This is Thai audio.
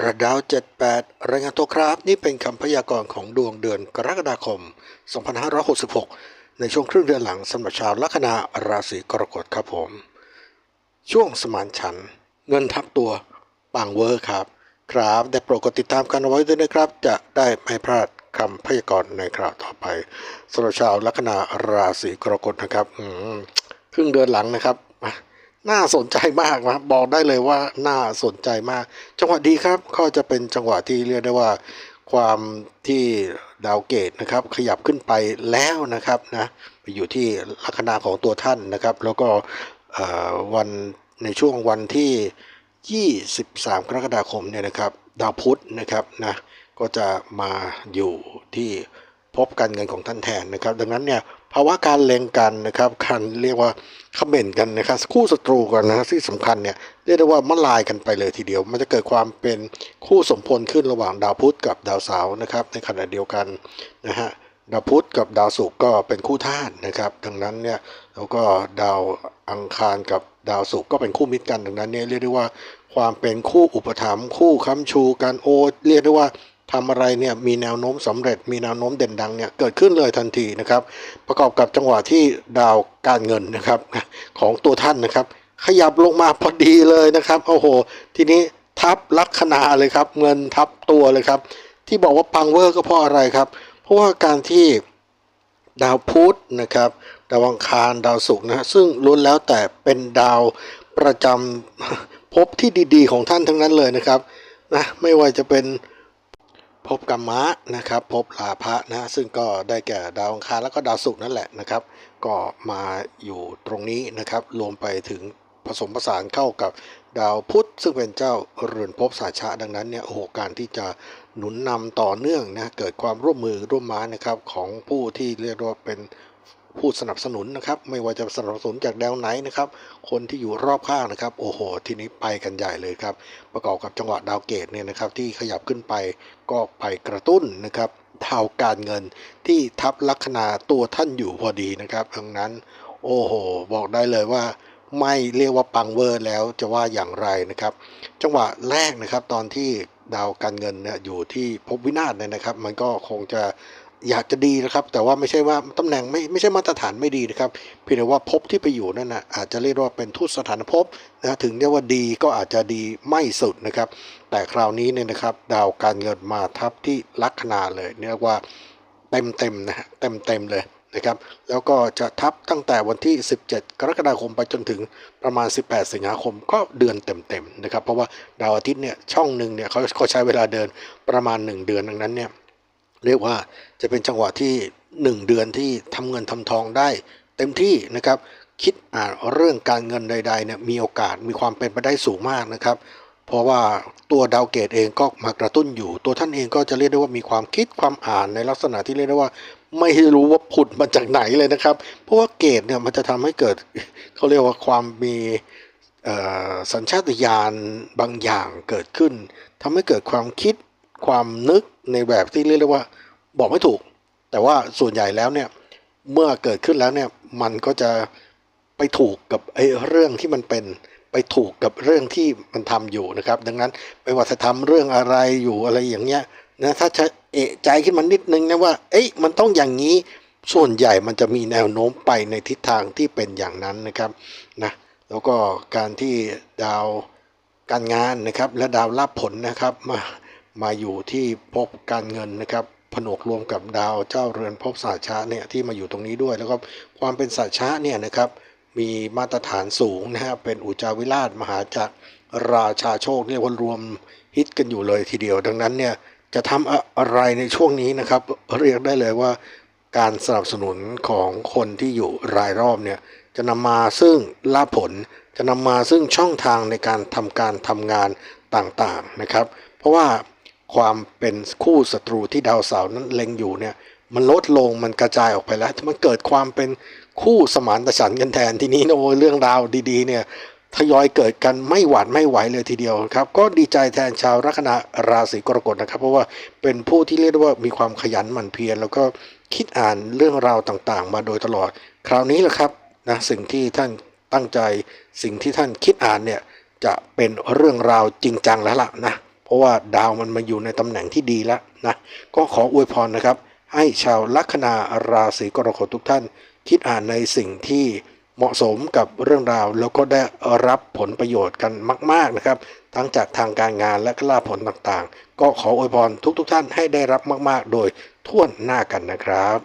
ระดาว 78 รายงานตัวครับ นี่เป็นคำพยากรณ์ของดวงเดือนกรกฎาคม 2566 ในช่วงครึ่งเดือนหลังสำหรับชาวลัคนาราศีกรกฎครับผม ช่วงสมานฉันท์เงินทับตัวปังเวอร์ครับ ครับได้โปรดกดติดตามกันไว้ด้วยนะครับ จะได้ไม่พลาดคำพยากรณ์ในคราวต่อไปสำหรับชาวลัคนาราศีกรกฎนะครับครึ่งเดือนหลังนะครับ น่าสนใจมากนะบอกได้เลยว่าน่าสนใจมาก จังหวะดีครับก็จะเป็นจังหวะที่เรียกได้ว่าความที่ดาวเกตนะครับขยับขึ้นไปแล้วนะครับนะไปอยู่ที่ลัคนาของตัวท่านนะครับ แล้วก็วันในช่วงวันที่ 23 กรกฎาคมเนี่ยนะครับ ดาวพุธนะครับนะก็จะมาอยู่ที่ พบการเงินของท่านแทนนะครับ ดังนั้นเนี่ยภาวะการเลงกันนะครับการเรียกว่าคอมเมนกันนะครับคู่ศัตรูกันนะที่สำคัญเนี่ยเรียกได้ว่ามันลายกันไปเลยทีเดียว มันจะเกิดความเป็นคู่สมพลขึ้นระหว่างดาวพุธกับดาวเสาร์นะครับในขณะเดียวกันนะฮะดาวพุธกับดาวศุกร์ก็เป็นคู่ธาตุนะครับดังนั้นเนี่ยแล้วก็ดาวอังคารกับดาวศุกร์ก็เป็นคู่มิตรกันดังนั้นเนี่ยเรียกได้ว่าความเป็นคู่อุปถัมภ์คู่ค้ำชูกันโอเรียกได้ว่า ทำอะไรเนี่ยมีแนวโน้มสำเร็จ มีแนวโน้มเด่นดังเนี่ยเกิดขึ้นเลยทันทีนะครับ ประกอบกับจังหวะที่ดาวการเงินนะครับของตัวท่านนะครับ ขยับลงมาพอดีเลยนะครับโอ้โห ทีนี้ทับลัคนาเลยครับ เงินทับตัวเลยครับ ที่บอกว่าปังเวอร์ก็เพราะอะไรครับ เพราะว่าการที่ดาวพุธนะครับ ดาวอังคารดาวศุกร์นะซึ่งล้วนแล้วแต่เป็นดาวประจำภพที่ดีๆ ของท่านทั้งนั้นเลยนะครับนะไม่ว่าจะเป็น พบกรรมะนะครับพบลาภะนะซึ่งก็ได้แก่ดาวอังคารแล้วก็ดาวศุกร์นั่นแหละนะครับ ก็มาอยู่ตรงนี้นะครับรวมไปถึงผสมผสานเข้ากับดาวพุธซึ่งเป็นเจ้าเรือนภพสาชะดังนั้นเนี่ยโอ้โหการที่จะหนุนนำต่อเนื่องนะเกิดความร่วมมือร่วมม้นะครับของผู้ที่เรียกว่าเป็น ผู้สนับสนุนนะครับ ไม่ว่าจะสนับสนุนจากแนวไหนนะครับ คนที่อยู่รอบข้างนะครับ โอ้โห ทีนี้ไปกันใหญ่เลยครับ ประกอบกับจังหวะดาวเกตเนี่ยนะครับ ที่ขยับขึ้นไปก็ไปกระตุ้นนะครับดาวการเงินที่ทับลัคนาตัวท่านอยู่พอดีนะครับดังนั้น โอ้โห บอกได้เลยว่าไม่เรียกว่าปังเวอร์แล้วจะว่าอย่างไรนะครับ จังหวะแรกนะครับตอนที่ดาวการเงินเนี่ยอยู่ที่ภพวินาศเนี่ยนะครับ มันก็คงจะ อยากจะดีนะครับ แต่ว่าไม่ใช่ว่าตำแหน่งไม่ไม่ใช่มาตรฐานไม่ดีนะครับ เพียงแต่ว่าภพที่ไปอยู่นั่นนะอาจจะเรียกว่าเป็นทุตสถานภพนะถึงเรียกว่าดีก็อาจจะดีไม่สุดนะครับ แต่คราวนี้เนี่ยนะครับ ดาวการเงินมาทับที่ลัคนาเลยเรียกว่าเต็มเต็มๆนะฮะเต็มเต็มเลยนะครับ แล้วก็จะทับตั้งแต่วันที่ 17 กรกฎาคมไปจนถึงประมาณ 18 สิงหาคมก็เดือนเต็มๆนะครับ เพราะว่าดาวอาทิตย์เนี่ยช่องหนึ่งเนี่ยเขาเขาใช้เวลาเดินประมาณ 1 เดือนดังนั้นเนี่ย เรียกว่าจะเป็นจังหวะที่ 1 เดือนที่ทำเงินทำทองได้ เต็มที่นะครับ คิดอ่านเรื่องการเงินใดๆเนี่ยมีโอกาสมีความเป็นไปได้สูงมากนะครับ เพราะว่าตัวดาวเกตเองก็มากระตุ้นอยู่ ตัวท่านเองก็จะเรียกได้ว่ามีความคิดความอ่านในลักษณะที่เรียกได้ว่า ไม่รู้ว่าผุดมาจากไหนเลยนะครับ เพราะว่าเกตเนี่ยมันจะทำให้เกิดเขาเรียกว่าความมีสัญชาตญาณบางอย่างเกิดขึ้นทำให้เกิดความคิด ความนึกในแบบที่เรียกได้ว่าบอกไม่ถูก แต่ว่าส่วนใหญ่แล้วเนี่ยเมื่อเกิดขึ้นแล้วเนี่ยมันก็จะไปถูกกับไอ้เรื่องที่มันเป็นไปถูกกับเรื่องที่มันทำอยู่นะครับ ดังนั้นไม่ว่าจะทำเรื่องอะไรอยู่อะไรอย่างเงี้ยนะถ้าจะเอะใจขึ้นมานิดนึงนะว่า เอ้ยมันต้องอย่างนี้ส่วนใหญ่มันจะมีแนวโน้มไปในทิศทางที่เป็นอย่างนั้นนะครับนะแล้วก็การที่ดาวการงานนะครับ และดาวรับผลนะครับมา มาอยู่ที่ภพการเงินนะครับผนวกรวมกับดาวเจ้าเรือนภพสาชะเนี่ยที่มาอยู่ตรงนี้ด้วย แล้วก็ความเป็นสาชะเนี่ยนะครับมีมาตรฐานสูงนะฮะเป็นอุจาวิราชมหาจักรราชาโชคเนี่ยวนรวมฮิตกันอยู่เลยทีเดียว ดังนั้นเนี่ยจะทำอะไรในช่วงนี้นะครับ เรียกได้เลยว่าการสนับสนุนของคนที่อยู่รายรอบเนี่ยจะนำมาซึ่งลาผล จะนำมาซึ่งช่องทางในการทำการทำงานต่างๆนะครับ เพราะว่า ความเป็นคู่ศัตรูที่ดาวเสาร์นั้นเล็งอยู่เนี่ยมันลดลงมันกระจายออกไปแล้ว มันเกิดความเป็นคู่สมานฉันท์กันแทนทีนี้นะโอ้เรื่องราวดีๆเนี่ยทยอยเกิดกันไม่หวาดไม่ไหวเลยทีเดียวครับ ก็ดีใจแทนชาวลัคนาราศีกรกฎนะครับ เพราะว่าเป็นผู้ที่เรียกได้ว่ามีความขยันหมั่นเพียรแล้วก็คิดอ่านเรื่องราวต่างๆ มาโดยตลอด คราวนี้แหละครับนะสิ่งที่ท่านตั้งใจสิ่งที่ท่านคิดอ่านเนี่ยจะเป็นเรื่องราวจริงจังแล้วล่ะนะ ราะราะว่าดาวมันมาอยู่ในตำแหน่งที่ดีแล้วนะก็ขออวยพรนะครับ ให้ชาวลัคนาราศีกรกฎทุกท่าน คิดอ่านในสิ่งที่เหมาะสมกับเรื่องราว แล้วก็ได้รับผลประโยชน์กันมาก ๆนะครับ ทั้งจากทางการงานและก็ลาผลต่างๆ ก็ขออวยพรทุกๆทท่านให้ได้รับมาก ๆ โดยทั่วหน้ากันนะครับ